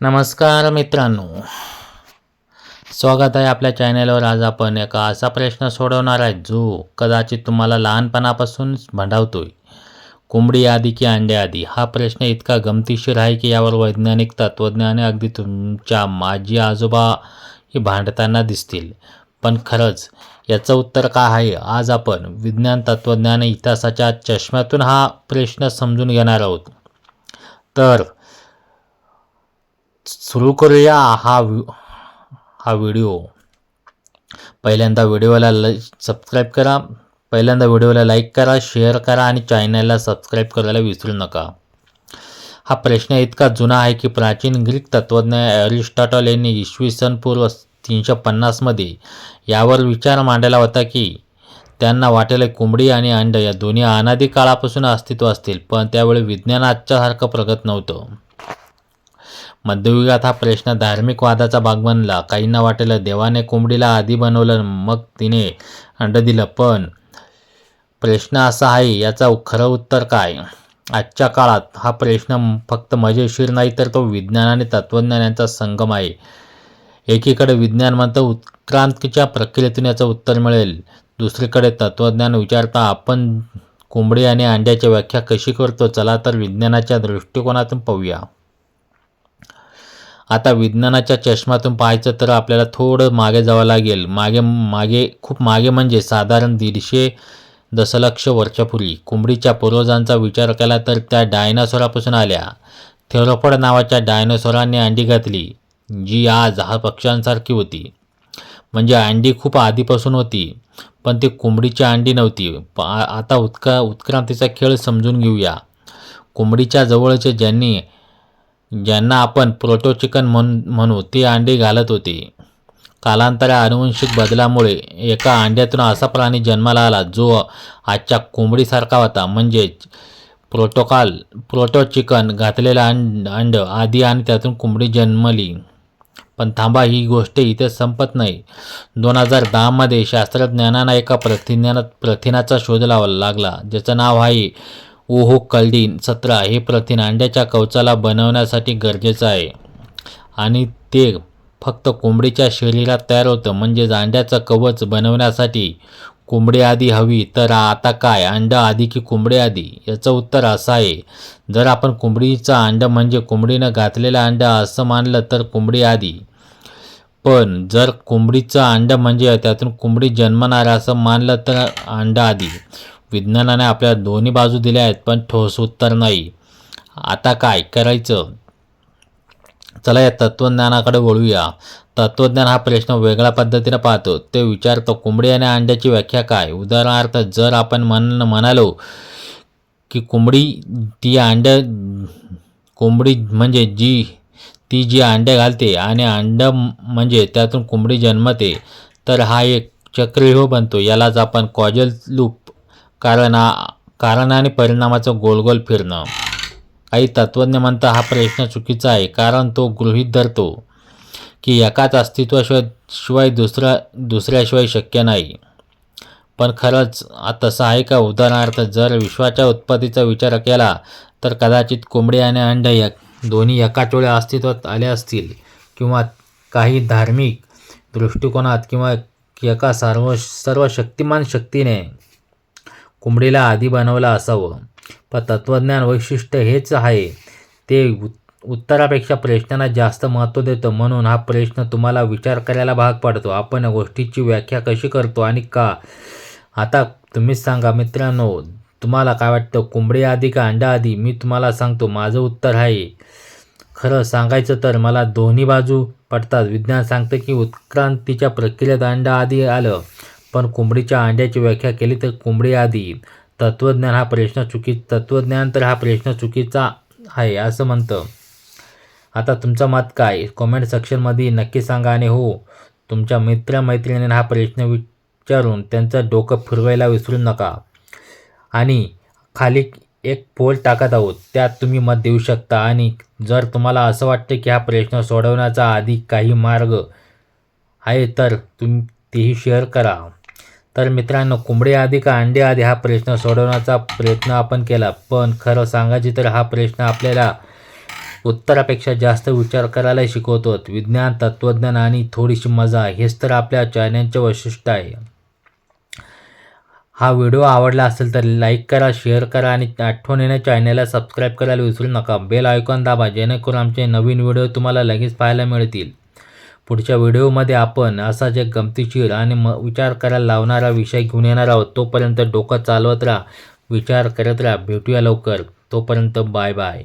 नमस्कार मित्रांनो. स्वागत आहे आपल्या चॅनेलवर. आज आपण एका असा प्रश्न सोडवणार आहे जो कदाचित तुम्हाला लहानपणापासून भंडावतोय. कोंबडी आधी की अंडे आधी हा प्रश्न इतका गमतीशीर आहे की यावर वैज्ञानिक तत्त्वज्ञाने अगदी तुमच्या माजी आजोबा ही भांडताना दिसतील. पण खरंच याचं उत्तर काय आहे? आज आपण विज्ञान तत्त्वज्ञान इतिहासाच्या चष्म्यातून हा प्रश्न समजून घेणार आहोत. तर सुरू करूया हा हा व्हिडिओ. पहिल्यांदा व्हिडिओला ल सबस्क्राईब करा. पहिल्यांदा व्हिडिओला लाईक करा शेअर करा आणि चॅनलला सबस्क्राईब करायला विसरू नका. हा प्रश्न इतका जुना आहे की प्राचीन ग्रीक तत्त्वज्ञ ॲरिस्टॉटल यांनी इसवी सन पूर्व तीनशे पन्नासमध्ये यावर विचार मांडला होता की त्यांना वाटेल कोंबडी आणि अंड या दोन्ही अनादी काळापासून अस्तित्व असतील पण त्यावेळी विज्ञान आजच्यासारखं प्रगत नव्हतं. मध्ययुगात हा प्रश्न धार्मिक वादाचा भाग बनला. काहींना वाटेल देवाने कोंबडीला आधी बनवलं मग तिने अंड दिलं. पण प्रश्न असा आहे याचा खरं उत्तर काय? आजच्या काळात हा प्रश्न फक्त मजेशीर नाही तर तो विज्ञान आणि तत्त्वज्ञान यांचा संगम आहे. एकीकडे विज्ञान म्हणतं उत्क्रांतीच्या प्रक्रियेतून याचं उत्तर मिळेल. दुसरीकडे तत्त्वज्ञान विचारता आपण कोंबडी आणि अंड्याची व्याख्या कशी करतो? चला तर विज्ञानाच्या दृष्टिकोनातून पाहूया. आता विज्ञानाच्या चष्म्यातून पाहायचं तर आपल्याला थोडं मागे जावं लागेल. मागे मागे खूप मागे म्हणजे साधारण दीडशे दशलक्ष वर्षापूर्वी. कोंबडीच्या पूर्वजांचा विचार केला तर त्या डायनासोरापासून आल्या. थेरोपड नावाच्या डायनासोरांनी अंडी घातली जी आज हा पक्ष्यांसारखी होती. म्हणजे अंडी खूप आधीपासून होती पण ती कोंबडीची अंडी नव्हती. प आता उत्का उत्क्रांतीचा खेळ समजून घेऊया. कोंबडीच्या जवळचे ज्यांनी ज्यांना आपण प्रोटो चिकन म्हण म्हणू ती अंडी घालत होती. कालांतरा अनुवंशिक बदलामुळे एका अंड्यातून असा प्राणी जन्माला आला जो आजच्या कोंबडीसारखा होता. म्हणजेच प्रोटोकॉल प्रोटो चिकन घातलेलं अंड अंड आधी आणि त्यातून कोंबडी जन्मली. पण थांबा ही गोष्ट इथे संपत नाही. दोन हजार दहामध्ये शास्त्रज्ञांना एका प्रथिन्यात प्रथिनाचा शोध लावा लागला ज्याचं नाव आहे ओहो कल्डीन सतरा हे प्रथिन अंड्याच्या कवचाला बनवण्यासाठी गरजेचं आहे. आणि ते फक्त कोंबडीच्या शरीरात तयार होतं म्हणजेच अंड्याचं कवच बनवण्यासाठी कोंबडी आधी हवी तर आता काय? अंड आधी की कोंबडी आधी? याचं उत्तर असं आहे जर आपण कोंबडीचं अंड म्हणजे कोंबडीनं घातलेलं अंड असं मानलं तर कोंबडी आधी. पण जर कोंबडीचं अंड म्हणजे त्यातून कोंबडी जन्मणार असं मानलं तर अंड आधी. विज्ञानाने आपल्या दोन्ही बाजू दिल्या आहेत पण ठोस उत्तर नाही. आता काय करायचं? चला या तत्त्वज्ञानाकडे वळूया. तत्त्वज्ञान हा प्रश्न वेगळ्या पद्धतीने पाहतो. ते विचारतो कोंबडी आणि अंड्याची व्याख्या काय? उदाहरणार्थ जर आपण म्हण म्हणालो की कोंबडी ती अंड्या कोंबडी म्हणजे जी ती जी अंडे घालते आणि अंड म्हणजे त्यातून कोंबडी जन्मते तर हा एक चक्रव्यूह बनतो. यालाच आपण कॉजल लूप कारण कारण आणि परिणामाचं गोलगोल फिरणं. काही तत्त्वज्ञ म्हणता हा प्रश्न चुकीचा आहे कारण तो गृहीत धरतो की एकाच अस्तित्वाशिवाय शिवाय दुसरा दुसऱ्याशिवाय शक्य नाही. पण खरंच तसं आहे का उदाहरणार्थ जर विश्वाच्या उत्पत्तीचा विचार केला तर कदाचित कोंबडी आणि अंड या दोन्ही एकाच वेळा अस्तित्वात आले असतील किंवा काही धार्मिक दृष्टिकोनात किंवा एका सर्व सर्व शक्तिमान शक्तीने. कोंबडीला आधी बनवलं असावं. पण तत्त्वज्ञान वैशिष्ट्य हेच आहे. ते उत्तरापेक्षा प्रश्नांना जास्त महत्त्व देतं. म्हणून हा प्रश्न तुम्हाला विचार करायला भाग पाडतो. आपण या गोष्टीची व्याख्या कशी करतो आणि का? आता तुम्हीच सांगा मित्रांनो तुम्हाला काय वाटतं? कोंबडी आधी का अंडा आधी? मी तुम्हाला सांगतो माझं उत्तर आहे. खरं सांगायचं तर मला दोन्ही बाजू पडतात. विज्ञान सांगतं की उत्क्रांतीच्या प्रक्रियेत अंडा आधी आलं. पण कोंबडीच्या अंड्याची व्याख्या केली तर कोंबडी आधी तत्त्वज्ञान हा प्रश्न चुकी तत्त्वज्ञान तर हा प्रश्न चुकीचा आहे असं म्हणतं. आता तुमचं मत काय? कॉमेंट सेक्शनमध्ये नक्की सांगा आणि हो. तुमच्या मित्रमैत्रिणींना हा प्रश्न विचारून त्यांचं डोकं फिरवायला विसरू नका. आणि खाली एक पोल टाकत आहोत त्यात तुम्ही मत देऊ शकता. आणि जर तुम्हाला असं वाटतं की हा प्रश्न सोडवण्याचा आधी काही मार्ग आहे तर तुम्ही तेही शेअर करा. तर मित्रांनो कोंबडी आधी का अंडे आधी हा प्रश्न सोडवण्याचा प्रयत्न आपण केला. पण खरं सांगायचे तर हा प्रश्न आपल्याला उत्तरापेक्षा जास्त विचार करायला शिकवतो विज्ञान तत्त्वज्ञान आणि थोडीशी मजा हेच तर आपल्या चॅनलचे वैशिष्ट्य आहे. हा व्हिडिओ आवडला असेल तर लाईक करा शेअर करा आणि आठवणीने चॅनलला सबस्क्राईब करायला विसरू नका. बेल आयकॉन दाबा जेणेकरून आमचे नवीन व्हिडिओ तुम्हाला लगेच पाहायला मिळतील. पुढच्या व्हिडिओमध्ये आपण असा जे गमतीशीर आणि म विचार करायला लावणारा विषय घेऊन येणार आहोत तोपर्यंत डोकं चालवत राहा विचार करत राहा. भेटूया लवकर. तोपर्यंत बाय बाय.